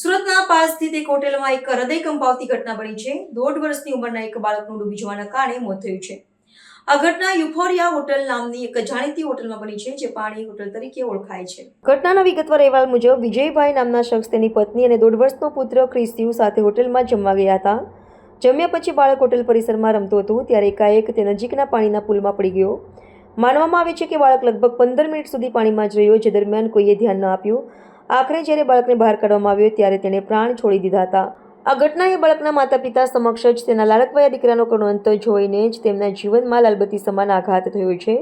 સુરતના પાસ સ્થિત એક હોટેલમાં એક હૃદય કંપાવતી ઘટના બની છે. દોઢ વર્ષની ઉંમરના એક બાળકનું ડૂબી જવાના કારણે મોત થયું છે. આ ઘટના યુફોરિયા હોટલ નામની એક જાણીતી હોટલમાં બની છે, જે પાણી હોટલ તરીકે ઓળખાય છે. ઘટનાના વિગતવાર અહેવાલ મુજબ, વિજયભાઈ નામના શખ્સ તેની પત્ની અને દોઢ વર્ષનો પુત્ર ક્રિસ્યુ સાથે હોટલમાં જમવા ગયા હતા. જમ્યા પછી બાળક હોટેલ પરિસરમાં રમતું હતું, ત્યારે એકાએક તે નજીકના પાણીના પુલમાં પડી ગયો. માનવામાં આવે છે કે બાળક લગભગ પંદર મિનિટ સુધી પાણીમાં જ રહ્યો, જે દરમિયાન કોઈએ ધ્યાન ન આપ્યું. આખરે જ્યારે બાળકને બહાર કાઢવામાં આવ્યો ત્યારે તેણે પ્રાણ છોડી દીધા હતા. આ ઘટનાએ બાળકના માતા પિતા સમક્ષ જ તેના લાડકવાયા દીકરાનો અંતર જોઈને જ તેમના જીવનમાં લાલબત્તી સમાન આઘાત થયો છે.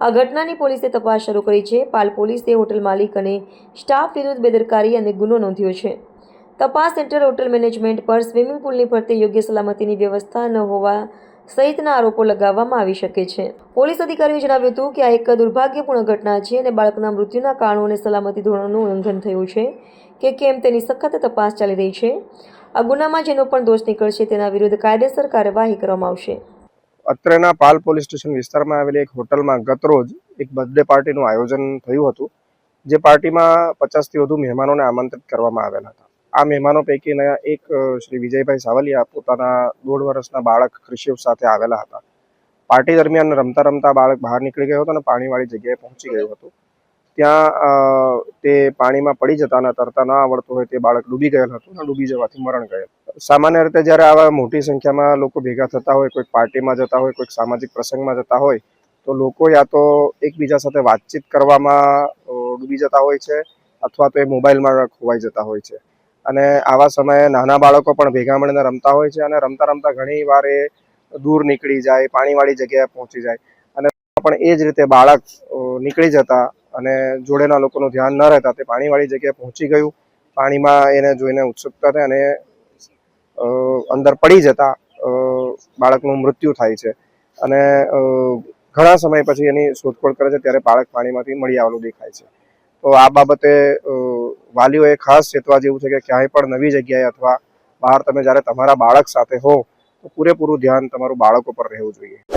આ ઘટનાની પોલીસે તપાસ શરૂ કરી છે. પાલ પોલીસે હોટલ માલિક અને સ્ટાફ વિરુદ્ધ બેદરકારી અને ગુનો નોંધ્યો છે. તપાસ સેન્ટર હોટલ મેનેજમેન્ટ પર સ્વિમિંગ પુલની ફરતે યોગ્ય સલામતીની વ્યવસ્થા ન હોવા સહિતના આરોપો લગાવવામાં આવી શકે છે. પોલીસ અધિકારીએ જણાવ્યું હતું કે આ એક દુર્ભાગ્યપૂર્ણ ઘટના છે અને બાળકના મૃત્યુના કારણો અને સલામતી ધોરણોનું ઉલ્લંઘન થયું છે કે કેમ તેની સખત તપાસ ચાલી રહી છે. આ ગુનામાં જેનો પણ દોષ નીકળશે તેના વિરુદ્ધ કાયદેસર કાર્યવાહી કરવામાં આવશે. અત્રેના પાલ પોલીસ સ્ટેશન વિસ્તારમાં આવેલી એક હોટલમાં ગતરોજ એક બર્થડે પાર્ટીનું આયોજન થયું હતું, જે પાર્ટીમાં પચાસથી વધુ મહેમાનોને આમંત્રિત કરવામાં આવેલા હતા. આ મહેમાનો પૈકીના એક શ્રી વિજયભાઈ સાવલિયા પોતાના દોઢ વર્ષના બાળક કૃષિવ સાથે આવેલા હતા. પાર્ટી દરમિયાન રમતા રમતા બાળક બહાર નીકળી ગયો હતો અને પાણીવાળી જગ્યાએ પહોંચી ગયું હતું. ત્યાં તે પાણીમાં પડી જતા અને તરતા ન આવડતું હોય તે બાળક ડૂબી ગયેલ હતું અને ડૂબી જવાથી મરણ ગયેલ. સામાન્ય રીતે જ્યારે આવા મોટી સંખ્યામાં લોકો ભેગા થતા હોય, કોઈક પાર્ટીમાં જતા હોય, કોઈક સામાજિક પ્રસંગમાં જતા હોય, તો લોકો યા તો એકબીજા સાથે વાતચીત કરવામાં ડૂબી જતા હોય છે અથવા તો એ મોબાઈલમાં ખોવાઈ જતા હોય છે. અને આવા સમયે નાના બાળકો પણ ભેગા મળીને રમતા હોય છે અને રમતા રમતા ઘણી વાર એ દૂર નીકળી જાય, પાણીવાળી જગ્યાએ પહોંચી જાય. અને પણ એ જ રીતે બાળક નીકળી જતા અને જોડેના લોકોનું ધ્યાન ન રહેતા તે પાણીવાળી જગ્યાએ પહોંચી ગયું. પાણીમાં એને જોઈને ઉત્સુકતા થઈ અને અંદર પડી જતા બાળકનું મૃત્યુ થાય છે. અને ઘણા સમય પછી એની શોધખોળ કરે છે ત્યારે બાળક પાણીમાંથી મળી આવેલું દેખાય છે. તો આ બાબતે વાલીઓએ ખાસ ચેતવા જેવું છે કે ક્યાંય પણ નવી જગ્યાએ અથવા બહાર તમે જ્યારે તમારા બાળક સાથે હો, તો પૂરેપૂરું ધ્યાન તમારું બાળકો પર રહેવું જોઈએ.